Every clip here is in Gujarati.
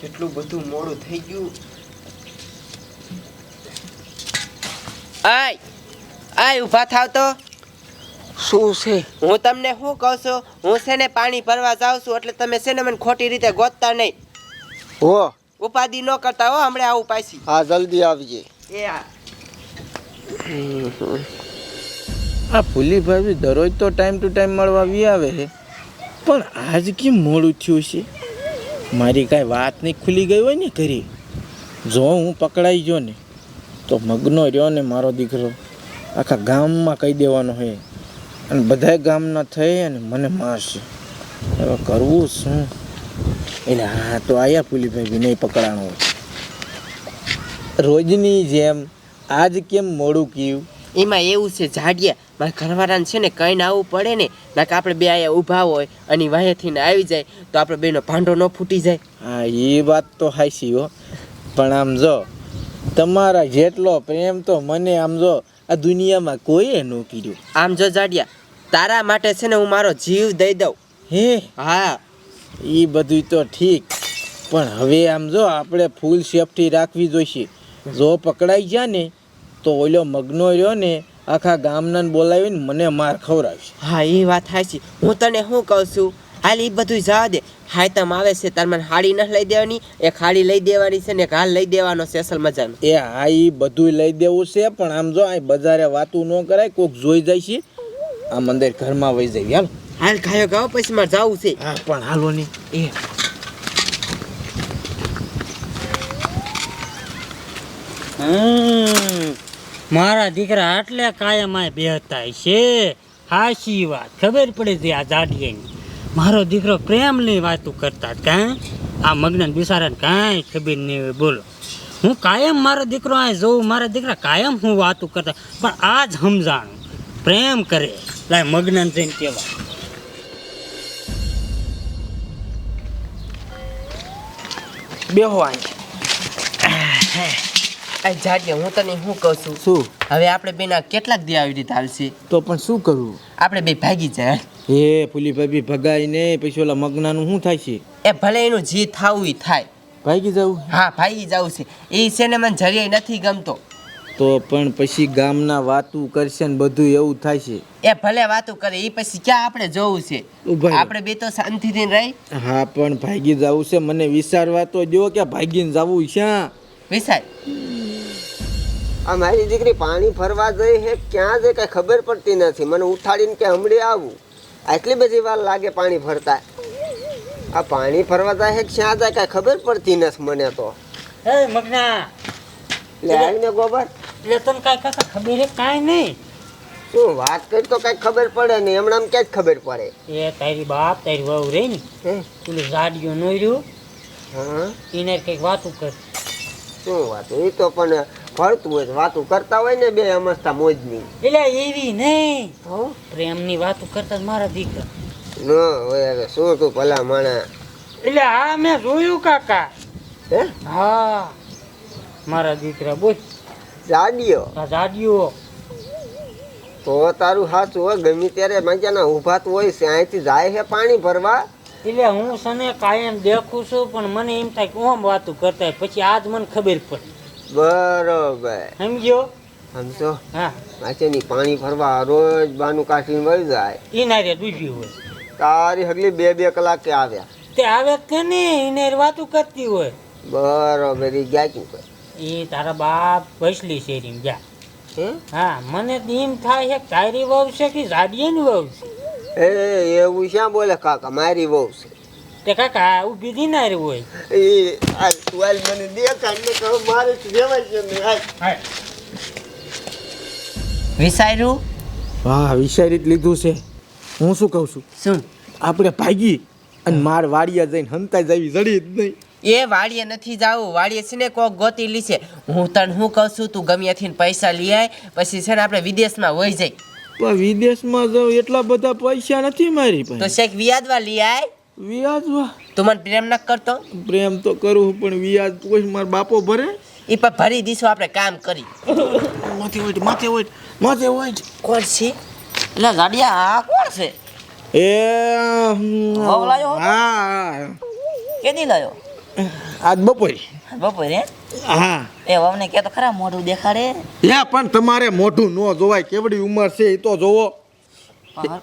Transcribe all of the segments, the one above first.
કેટલું બધું મોડું થઈ ગયું. આય આય ઊભા થાવ તો. શું છે? હું તમને શું કહું છું? હું છે ને પાણી ભરવા જાઉં છું એટલે તમે છે ને મને ખોટી રીતે ગોતતા નહીં. હો. ઉપાધિ ન કરતા હો હમણાં આવું પાછી. હા જલ્દી આવજે. એ આ ભૂલી ભાભી દરરોજ તો ટાઈમ ટુ ટાઈમ મળવા આવી આવે છે. પણ આજ કેમ મોડું થયું છે? મારી કાંઈ વાત નહીં ખુલી ગઈ હોય ને ઘરે. જો હું પકડાઈ ગયો ને, તો મગનો રહ્યો ને મારો દીકરો. આખા ગામમાં કહી દેવાનો હોય અને બધાય ગામના થઈ અને મને મારશે. હવે કરવું શું? એટલે હા, તો આયા પુલીભાઈ વિનય પકડાણો. રોજની જેમ આજ કેમ મોડું કયું એમાં એવું છે જાડિયા મારા ઘરવાળાને છે ને કઈ આવવું પડે ને નાકે આપણે બે અહીંયા ઊભા હોય અને વાહેથી ને આવી જાય તો આપણે બેનો ભાંડો ન ફૂટી જાય. હા એ વાત તો હાઈસી હો. પણ આમ જો તમારા જેટલો પ્રેમ તો મને આમ જો આ દુનિયામાં કોઈએ ન કર્યું. આમ જો જાડિયા તારા માટે છે ને હું મારો જીવ દઈ દઉં. હે? હા. એ બધું તો ઠીક. પણ હવે આમ જો આપણે ફૂલ સેફટી રાખવી જોઈશે. જો પકડાઈ ગયા ને તો ઓલો મગનો રહ્યો ને આખા ગામના બોલાવીને મને માર ખવડાવશે. હા એ વાત સાચી હું તને શું કહું છું? હાલ એ બધું જવા દે. હાયતમ આવે છે તાર મને હાડી ન લઈ દેવાની એક હાડી લઈ દેવાની છે ને એક હાલ લઈ દેવાનો છે અસલ મજાનો. એ હા એ બધું લઈ દેવું છે પણ આમ જો આ બજારે વાતું ન કરાય કોક જોઈ જાય છે. આ મંદિર ઘરમાં વહી જાય હાલ. હાલ ખાયો ગાવ પછી મારે જવું છે. હા પણ હાલો નહીં એ. હમ, મારા દીકરા આટલે આ બેહતા છે. હાશી વાત? ખબર પડે છે આ જાડિયાની. મારો દીકરો પ્રેમની વાતું કરતા કાંઈ? આ મગ્ન બિચારાને કાંઈ ખબર નહીં હોય, બોલો. હું કાયમ મારો દીકરો આ જોઉં, મારા દીકરા કાયમ હું વાતું કરતા. પણ આ જ સમજાણું. પ્રેમ કરે. લાય મગ્ન જઈને કહેવાય બેહો અહીં. આ જાડિયા હું તને શું કહું છું? શું? હવે આપણે બેના કેટલાક દી આવી રીતે હાલશે? તો પણ શું કરવું આપણે બે ભાગી જાય હે પુલી ભાભી ભગાઈ ને પછી ઓલા મગનાનું શું થાય છે? એ ભલે એનું જી થાવું એ થાય. ભાગી જવું હા ભાગી જવું છે. એ છે ને મને જરિયાઈ નથી ગમતો. તો પણ પછી ગામના વાતું કરશે ને બધું એવું થાય છે. એ ભલે વાતું કરે એ પછી ક્યાં આપણે જોવું છે? આપણે બે તો શાંતિથી રહી. હા પણ ભાગી જવું છે. મને વિચારવા તો જો કે ભાગીને જવું છે વિસાય આ મારી દીકરી પાણી ફરવા જઈ હે ક્યાં જઈ કઈ ખબર પડતી નથી. મને ઉઠાડીને કે હમણાં આવું. આટલી બધી વાર લાગે પાણી ફરતા. આ પાણી ફરવા જાય હે ક્યાં જાય કઈ ખબર પડતી નથી મને તો. હે મગના લે આવીને ગોબર. એટલે તને કાંઈ કાકા ખબર કાંઈ નહીં. શું વાત કરી તો કઈ ખબર પડે નહીં. હમણાં ક્યાં ખબર પડે. એ તારી બાપ તારી વહુ રહી ને. પેલું ઝાડિયું નોર્યું. હા. એને કંઈક વાતું કર. શું વાત? એ તો પણ ફરતું હોય વાતું કરતા હોય ને બે અમસ્તા મોજની. એટલે એવી નહીં. પ્રેમની વાતો કરતા મારા દીકરા. ન હોય હવે શું તું ભલા માણા એટલે હા મેં જોયું કાકા. હે? હા. મારા દીકરા બોલ. જાડિયો? આ જાડિયો. તો તારું સાચું હોય ગમે ત્યારે મજાના ઊભા તો હોય છે અહીંથી જાય છે પાણી ભરવા? એટલે હું સને કાયમ દેખું છું પણ મને એમ થાય કે ઓમ વાતું કરતા પછી આજ મને ખબર પડી. બરોબર. સમજ્યો? સમજો? હા. માચેની પાણી ભરવા રોજ બાનું કાઢીને વળી જાય. ઈ ના રે ડૂબી હોય. તારી હગલી બે બે કલાકે આવ્યા. તે આવે કે નહીં? એને વાતું કરતી હોય. બરોબર ઈ ગયા કે ઈ તારા બાપ વૈસલી શેરી ગયા. હે? હા મને એમ થાય છે તારી વહુ છે કે જાડિયાની વહુ છે? એ એવું શ્યાં બોલે કાકા? મારી વહુ છે. તે કાકા ઊભી રહ્યું હોય. એ આ ટુવાલ મને દે ને કહો મારે જેવાય છે ને હાલ. વિસાયરું? હા વિચારી જ લીધું છે. હું શું કહું છું? શું? આપણે ભાગી અને માર વાડિયા જઈને હંતા જાવી જડી જ નહીં. એ વાડીએ નથી જાવું વાડીએ છે ને કોક ગોતી લીશે હું તને શું કહું છું તું ગમ્યાથી પૈસા લઈ આય પછી છે ને આપણે વિદેશમાં વહી જાય પણ વિદેશમાં જાઉં એટલા બધા પૈસા નથી મારી તો પાસે શેખ વ્યાજવા લઈ આય. વ્યાજવા તું મને પ્રેમ ન કરતો? પ્રેમ તો કરું પણ વ્યાજ કોઈ માર બાપો ભરે? એ પણ ભરી દીશું આપણે કામ કરી. માથે ઓઈટ માથે ઓઈટ માથે ઓઈટ કોણ છે? એટલે ગાડિયા આ કોણ છે? એ લાયો હા કેદી લાયો? આજ બપોરે. બપોરે હા? એ વાવને કે તો ખરા મોઢું દેખાડે. યા પણ તમારે મોઢું ન જોવાય. કેવડી ઉંમર છે એ તો જોવો.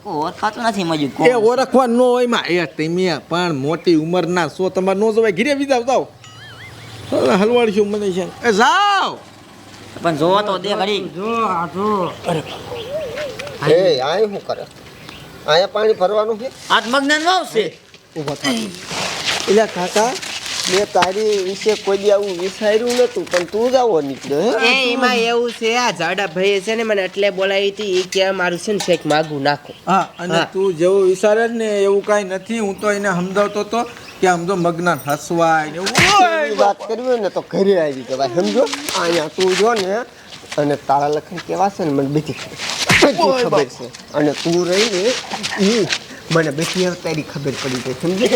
ઓળખાતું નથી મજુ એ ઓળખવા ન હોયમાં એ તમે પણ મોટી ઉંમરના છો તમારે ન જોવાય ઘીરે હલવાડી છું મને છે. એ જાવ પણ જોવો તો દે ઘડી. જો આ જો. એ આ શું કરે? અહીંયા પાણી ભરવાનું છે? આત્મજ્ઞાન મગનાન વાવ છે ઊભો થાય એટલે કાકા મેં તારી વિશે કોઈ દી આવું વિચાર્યું નતું પણ તું જ આવો નીકળ્યો હે? એ એમાં એવું છે આ જાડા ભાઈએ છે ને મને એટલે બોલાવી હતી એ કે મારું છે ને શેક માગું નાખો. હા અને તું જેવું વિચારે જ ને એવું કાંઈ નથી હું તો એને સમજાવતો તો કે આમ તો મગના હસવાય ને એવું. વાત કરવી હોય ને તો ઘરે આવી જવાય સમજો? અહીંયા તું જો ને અને તારા લખન કેવા છે ને મને બીજી ખબર છે. અને તું રહી ને ઈ મને બેસી તારી ખબર પડી ગઈ સમજે?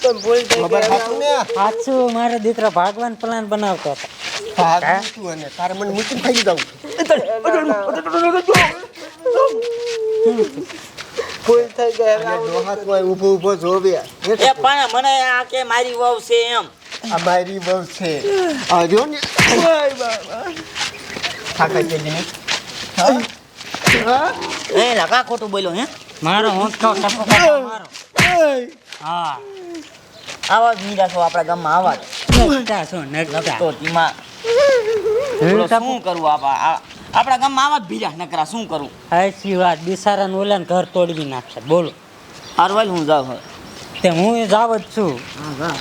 ખબર ને? સાચું મારો દીકરો ભાગવાન પ્લાન બનાવતો હતો. અને તારે મને ખાઈ દઉં ભૂલ થઈ ગયા ડોહાતમાં ઊભો ઊભો જોવે. એ પણ મને આ કે મારી વહુ છે એમ. આ મારી બહુ છે. આ જો ને. કે દીને એ લગા ખોટું બોલ્યો હે? મારો હોંઠો ટપકો મારો. હા. આવા જ મીરા છો આપણા ગામમાં આવા જ. નકટા છો નકટા તો તેમાં શું કરું આપા? આ- આપણા ગામમાં આવા જ ભીજા નકરા શું કરવું હાચી વાત બિસારાને ઓલાને ઘર તોડવી નાખશે. બોલો. હારવાલ હું જાઉં હવે? તે હું એ જાવ જ છું. હા હા.